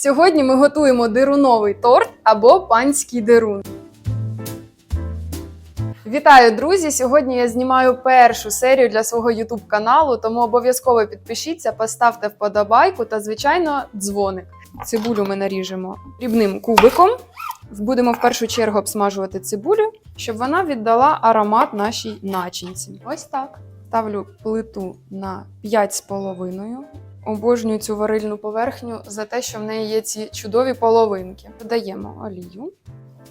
Сьогодні ми готуємо дируновий торт або панський дирун. Вітаю, друзі! Сьогодні я знімаю першу серію для свого YouTube каналу, тому обов'язково підпишіться, поставте вподобайку та, звичайно, дзвоник. Цибулю ми наріжемо дрібним кубиком. Будемо в першу чергу обсмажувати цибулю, щоб вона віддала аромат нашій начинці. Ось так. Ставлю плиту на 5,5. Обожнюю цю варильну поверхню за те, що в неї є ці чудові половинки. Додаємо олію.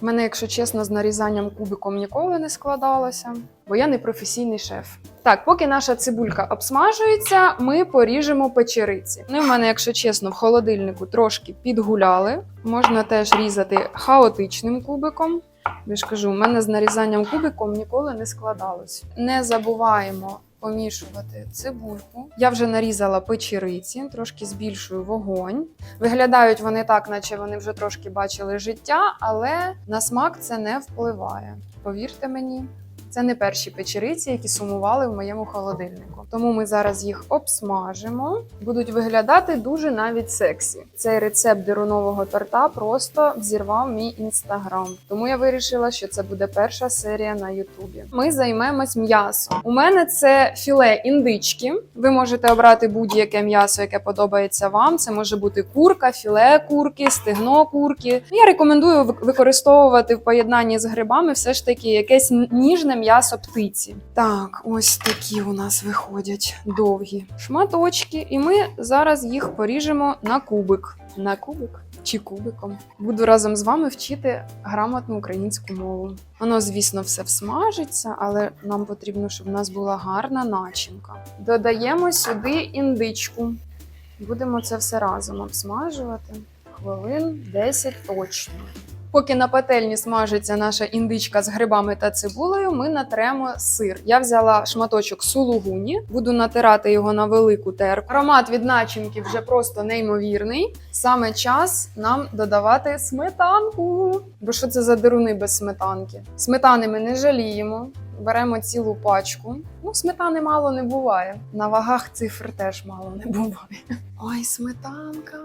В мене, якщо чесно, з нарізанням кубиком ніколи не складалося, бо я не професійний шеф. Так, поки наша цибулька обсмажується, ми поріжемо печериці. Вони в мене, якщо чесно, в холодильнику трошки підгуляли. Можна теж різати хаотичним кубиком. Я ж кажу, у мене з нарізанням кубиком ніколи не складалось. Не забуваємо помішувати цибульку. Я вже нарізала печериці, трошки збільшую вогонь. Виглядають вони так, наче вони вже трошки бачили життя, але на смак це не впливає. Повірте мені. Це не перші печериці, які сумували в моєму холодильнику. Тому ми зараз їх обсмажимо. Будуть виглядати дуже навіть сексі. Цей рецепт дирунового торта просто взірвав мій інстаграм. Тому я вирішила, що це буде перша серія на Ютубі. Ми займемось м'ясом. У мене це філе індички. Ви можете обрати будь-яке м'ясо, яке подобається вам. Це може бути курка, філе курки, стегно курки. Я рекомендую використовувати в поєднанні з грибами все ж таки якесь ніжне м'ясо птиці. Так, ось такі у нас виходять довгі шматочки, і ми зараз їх поріжемо на кубик. На кубик чи кубиком. Буду разом з вами вчити грамотну українську мову. Воно, звісно, все всмажиться, але нам потрібно, щоб в нас була гарна начинка. Додаємо сюди індичку. Будемо це все разом обсмажувати. Хвилин 10 точно. Поки на пательні смажиться наша індичка з грибами та цибулею, ми натремо сир. Я взяла шматочок сулугуні, буду натирати його на велику терку. Аромат від начинки вже просто неймовірний. Саме час нам додавати сметанку. Бо що це за деруни без сметанки? Сметани ми не жаліємо. Беремо цілу пачку. Ну, сметани мало не буває. На вагах цифр теж мало не буває. Ой, сметанка.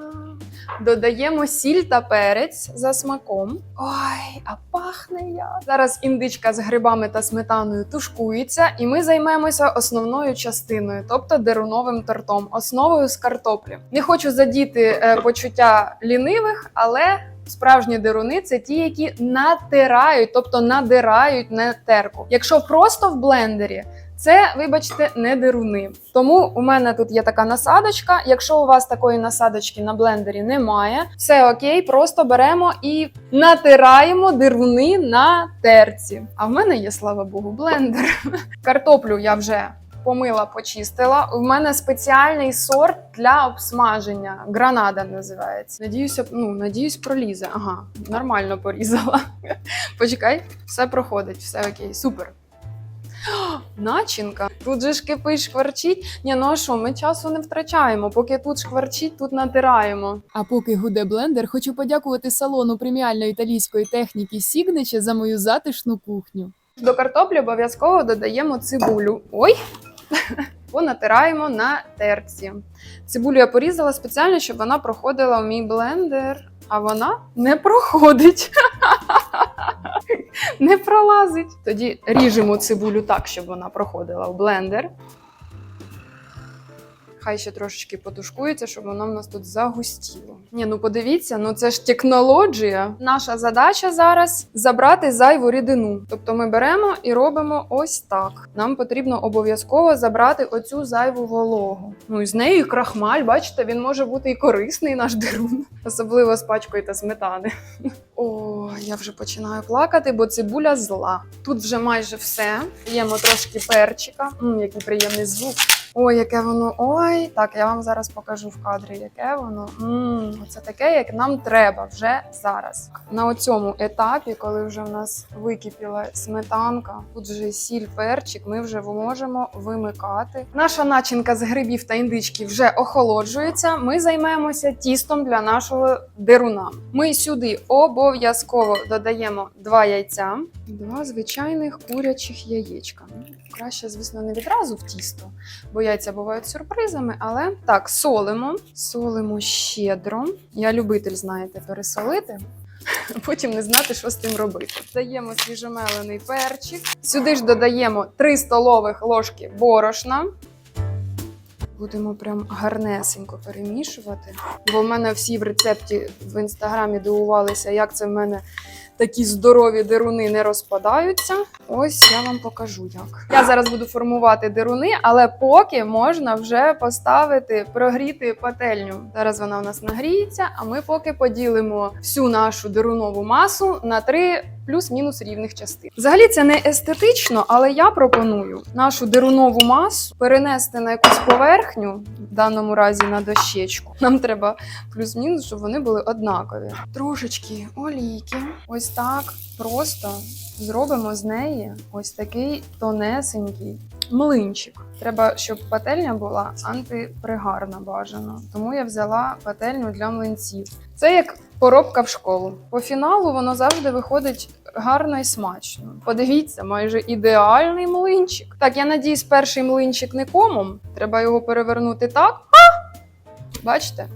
Додаємо сіль та перець за смаком. Ой, а пахне як. Зараз індичка з грибами та сметаною тушкується, і ми займемося основною частиною, тобто деруновим тортом, основою з картоплі. Не хочу задіти е, почуття лінивих, але. Справжні деруни це ті, які натирають, тобто надирають не терку. Якщо просто в блендері, це, вибачте, не деруни. Тому у мене тут є така насадочка. Якщо у вас такої насадочки на блендері немає, все окей, просто беремо і натираємо деруни на терці. А в мене є, слава Богу, блендер. Картоплю я вже помила, почистила. У мене спеціальний сорт для обсмаження. Гранада називається. Надіюся, ну надіюсь, пролізе. Ага, нормально порізала. Почекай, все проходить, все окей, супер. Начинка. Тут же ж кипить, шкварчить. Ні, ну а що, ми часу не втрачаємо. Поки тут шкварчить, тут натираємо. А поки гуде блендер, хочу подякувати салону преміальної італійської техніки Signature за мою затишну кухню. До картоплі обов'язково додаємо цибулю. Ой! Понатираємо на терці. Цибулю я порізала спеціально, щоб вона проходила в мій блендер, а вона не проходить. Не пролазить. Тоді ріжемо цибулю так, щоб вона проходила в блендер. Хай ще трошечки потушкується, щоб воно в нас тут загустіло. Ні, ну подивіться, ну це ж технологія. Наша задача зараз забрати зайву рідину. Тобто ми беремо і робимо ось так. Нам потрібно обов'язково забрати оцю зайву вологу. Ну і з нею крахмаль, бачите, він може бути і корисний наш дерун, особливо з пачкою та сметани. О, я вже починаю плакати, бо цибуля зла. Тут вже майже все. Даємо трошки перчика. Який приємний звук. Ой, яке воно. Ой, так, я вам зараз покажу в кадрі, яке воно. Мм, це таке, як нам треба вже зараз. На цьому етапі, коли вже в нас википіла сметанка, тут вже сіль, перчик, ми вже можемо вимикати. Наша начинка з грибів та індички вже охолоджується. Ми займаємося тістом для нашого деруна. Ми сюди обов'язково додаємо два яйця, два звичайних курячих яєчка. краще, звісно, не відразу в тісто, бо яйця бувають сюрпризами. Але так, солимо, солимо щедро. Я любитель, знаєте, пересолити. Потім не знати, що з тим робити. Даємо свіжомелений перчик. Сюди ж додаємо 3 столових ложки борошна. Будемо прям гарнесенько перемішувати. Бо в мене всі в рецепті в інстаграмі дивувалися, як це в мене такі здорові деруни не розпадаються. Ось я вам покажу як. Я зараз буду формувати деруни, але поки можна вже поставити, прогріти пательню. Зараз вона у нас нагріється, а ми поки поділимо всю нашу дерунову масу на три плюс-мінус рівних частин. Взагалі це не естетично, але я пропоную нашу дерунову масу перенести на якусь поверхню, в даному разі на дощечку. Нам треба плюс-мінус, щоб вони були однакові. Трошечки олійки, ось так просто зробимо з неї ось такий тонесенький млинчик. Треба, щоб пательня була антипригарна бажано. Тому я взяла пательню для млинців. Це як поробка в школу. По фіналу воно завжди виходить гарно і смачно. Подивіться, майже ідеальний млинчик. Так, я надіюсь, перший млинчик не комом. Треба його перевернути так. Бачите?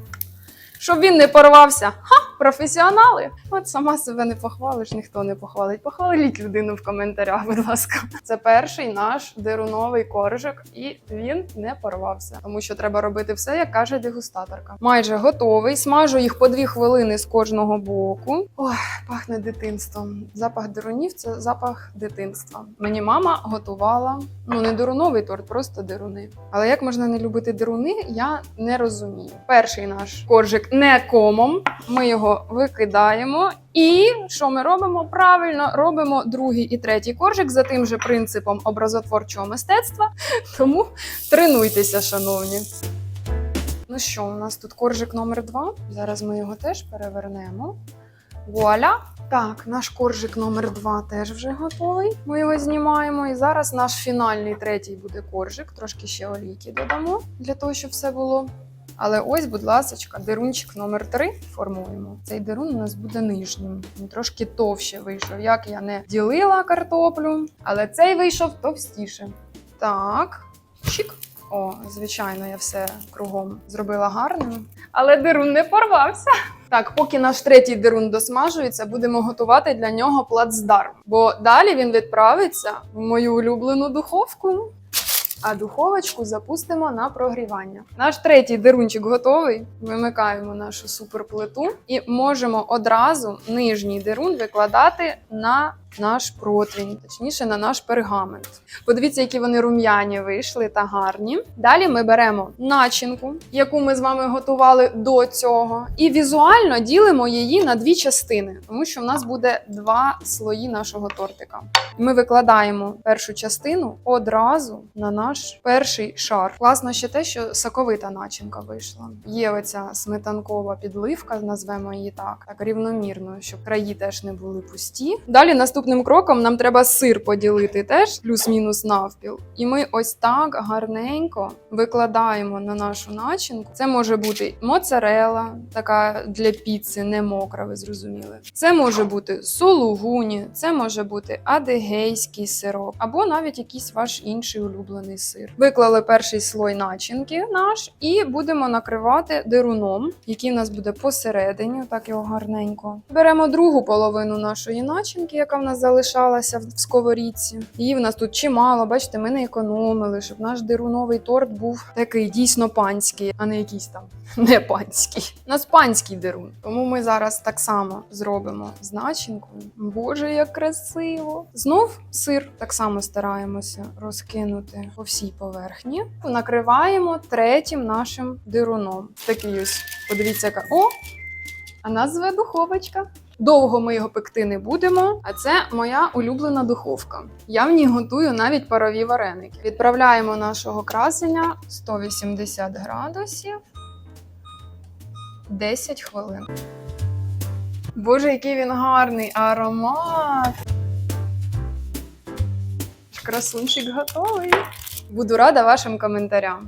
Щоб він не порвався. Ха! Професіонали! От сама себе не похвалиш, ніхто не похвалить. Похваліть людину в коментарях, будь ласка. Це перший наш деруновий коржик, і він не порвався, тому що треба робити все, як каже дегустаторка. Майже готовий. Смажу їх по дві хвилини з кожного боку. Ой, пахне дитинством. Запах дерунів це запах дитинства. Мені мама готувала ну не деруновий торт, просто деруни. Але як можна не любити деруни, я не розумію. Перший наш коржик не комом. Ми його викидаємо. І що ми робимо? Правильно робимо другий і третій коржик за тим же принципом образотворчого мистецтва. Тому тренуйтеся, шановні. Ну що, у нас тут коржик номер два. Зараз ми його теж перевернемо. Вуаля! Так, наш коржик номер два теж вже готовий. Ми його знімаємо. І зараз наш фінальний третій буде коржик. Трошки ще олійки додамо для того, щоб все було. Але ось, будь ласка, дерунчик номер 3 формуємо. Цей дерун у нас буде нижнім. Він трошки товще вийшов. Як я не ділила картоплю, але цей вийшов товстіше. Так, чик. О, звичайно, я все кругом зробила гарним. Але дерун не порвався. Так, поки наш третій дерун досмажується, будемо готувати для нього плацдарм. Бо далі він відправиться в мою улюблену духовку. А духовочку запустимо на прогрівання. Наш третій дерунчик готовий. Вимикаємо нашу суперплиту і можемо одразу нижній дерун викладати на наш противень, точніше на наш пергамент. Подивіться, які вони рум'яні вийшли та гарні. Далі ми беремо начинку, яку ми з вами готували до цього, і візуально ділимо її на дві частини, тому що в нас буде два слої нашого тортика. Ми викладаємо першу частину одразу на наш перший шар. Класно ще те, що соковита начинка вийшла. Є оця сметанкова підливка, назвемо її так, так рівномірно, щоб краї теж не були пусті. Далі наступним кроком нам треба сир поділити теж плюс-мінус навпіл. І ми ось так гарненько викладаємо на нашу начинку. Це може бути моцарела, така для піци, не мокра, ви зрозуміли. Це може бути сулугуні, це може бути адегейський сироп, або навіть якийсь ваш інший улюблений сир. Виклали перший слой начинки наш, і будемо накривати деруном, який у нас буде посередині, так його гарненько. Беремо другу половину нашої начинки, яка в нас залишалася в сковорідці. Її в нас тут чимало. Бачите, ми не економили, щоб наш деруновий торт був такий дійсно панський, а не якийсь там не панський. У нас панський дерун. Тому ми зараз так само зробимо з начинкою. Боже, як красиво! Знов сир так само стараємося розкинути по всій поверхні. Накриваємо третім нашим дируном. Такий ось, подивіться, яка. О! А нас духовочка. Довго ми його пекти не будемо, а це моя улюблена духовка. Я в ній готую навіть парові вареники. Відправляємо нашого красення 180 градусів 10 хвилин. Боже, який він гарний аромат! Красунчик готовий. Буду рада вашим коментарям.